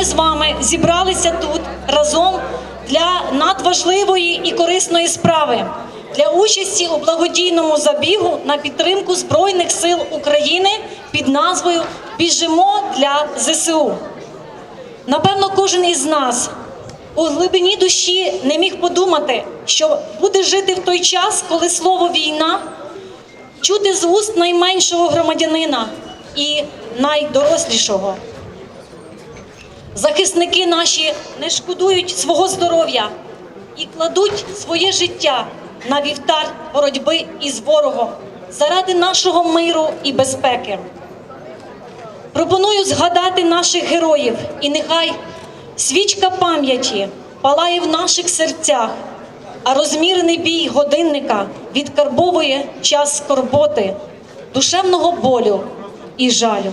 Ми з вами зібралися тут разом для надважливої і корисної справи для участі у благодійному забігу на підтримку Збройних сил України під назвою Біжимо для ЗСУ. Напевно, кожен із нас у глибині душі не міг подумати, що буде жити в той час, коли слово війна чути з уст найменшого громадянина і найдорослішого. Захисники наші не шкодують свого здоров'я і кладуть своє життя на вівтар боротьби із ворогом заради нашого миру і безпеки. Пропоную згадати наших героїв, і нехай свічка пам'яті палає в наших серцях, а розмірений бій годинника відкарбовує час скорботи, душевного болю і жалю.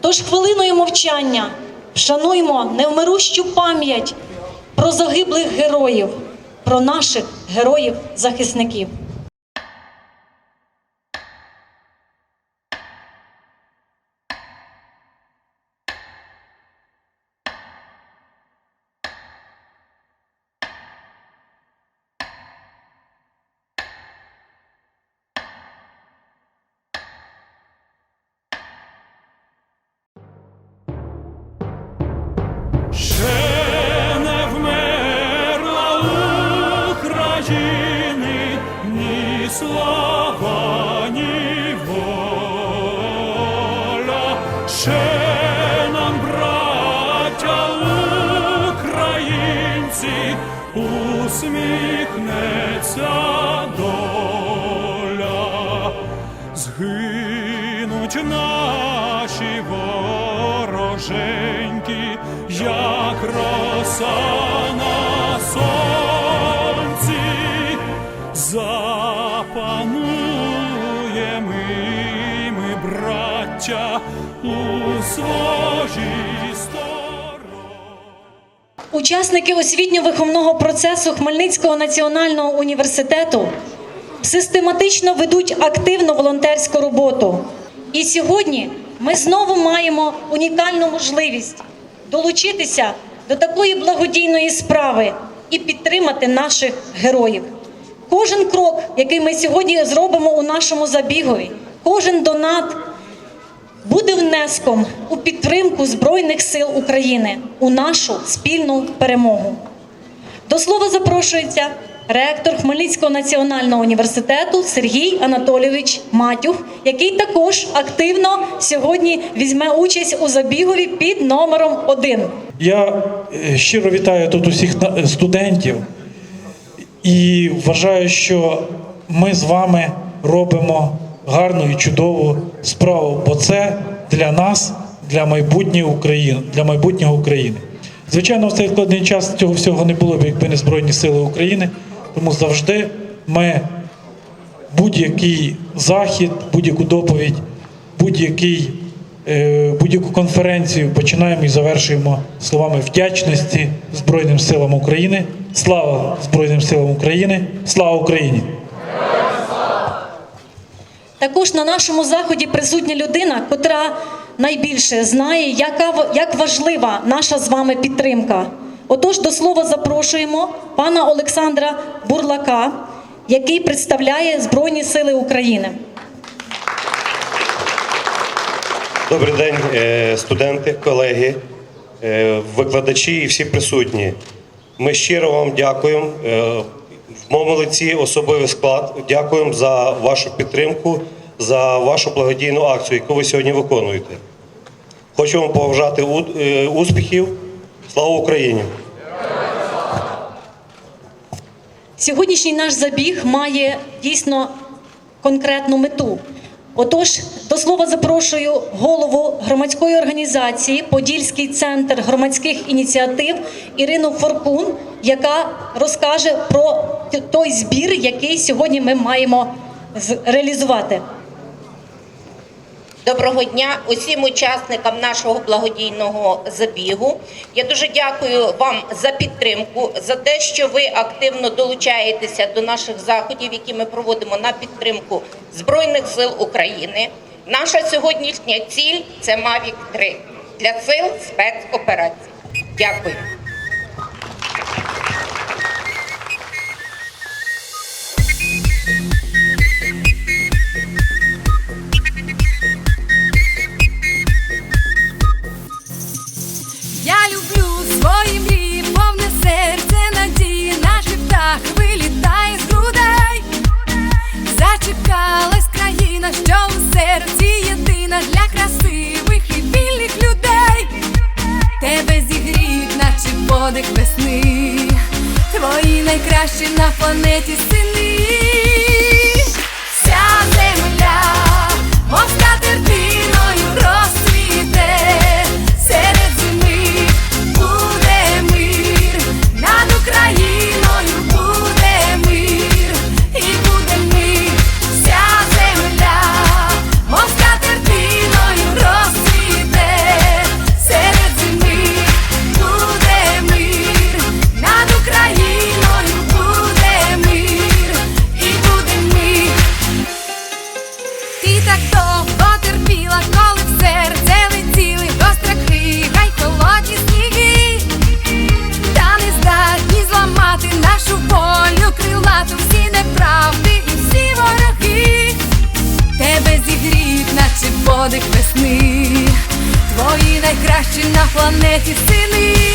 Тож хвилиною мовчання вшануймо невмирущу пам'ять про загиблих героїв, про наших героїв-захисників. Слава, ні воля. Ще нам, браття українці, усміхнеться доля. Згинуть наші вороженьки, як роса на сонці, Учасники освітньо-виховного процесу Хмельницького національного університету систематично ведуть активну волонтерську роботу. І сьогодні ми знову маємо унікальну можливість долучитися до такої благодійної справи і підтримати наших героїв. Кожен крок, який ми сьогодні зробимо у нашому забігові, кожен донат буде внеском у підтримку Збройних сил України у нашу спільну перемогу. До слова запрошується ректор Хмельницького національного університету Сергій Анатолійович Матюх, який також активно сьогодні візьме участь у забігові під номером 1. Я е, щиро вітаю тут усіх студентів і вважаю, що ми з вами робимо гарну і чудову справу, бо це для нас, для майбутнього України, для майбутнього України. Звичайно, в цей складний час цього всього не було б, якби не Збройні Сили України. Тому завжди ми будь-який захід, будь-яку доповідь, будь-який, е, будь-яку конференцію починаємо і завершуємо словами вдячності Збройним силам України. Слава Збройним силам України! Слава Україні! Також на нашому заході присутня людина, котра найбільше знає, яка як важлива наша з вами підтримка. Отож, до слова запрошуємо пана Олександра Бурлака, який представляє Збройні Сили України. Добрий день, е, студенти, колеги, е, викладачі і всі присутні. Ми щиро вам дякуємо. В моєму лиці особливий склад. Дякуємо за вашу підтримку, за вашу благодійну акцію, яку ви сьогодні виконуєте. Хочу вам побажати е, успіхів. Слава Україні! Сьогоднішній наш забіг має дійсно конкретну мету. Отож, до слова запрошую голову громадської організації Подільський центр громадських ініціатив Ірину Форкун, яка розкаже про той збір, який сьогодні ми маємо реалізувати. Доброго дня усім учасникам нашого благодійного забігу. Я дуже дякую вам за підтримку, за те, що ви активно долучаєтеся до наших заходів, які ми проводимо на підтримку Збройних сил України. Наша сьогоднішня ціль це Mavic 3. для сил спецоперацій. Дякую. Я люблю свої мрії, повне серце надії, наш птах вилітає з грудей. Зачекалась країна, що у серці єдина для красивих і вільних людей. Тебе зігріють, наче подих весни. Твої найкращі на планеті сини. Вся земля, мов так довго терпіла, коли в серце летіли гостра крига й холодні сніги, та не здатні зламати нашу волю крилату всі неправди і всі вороги. Тебе зігріють, наче подих весни, твої найкращі на планеті сини.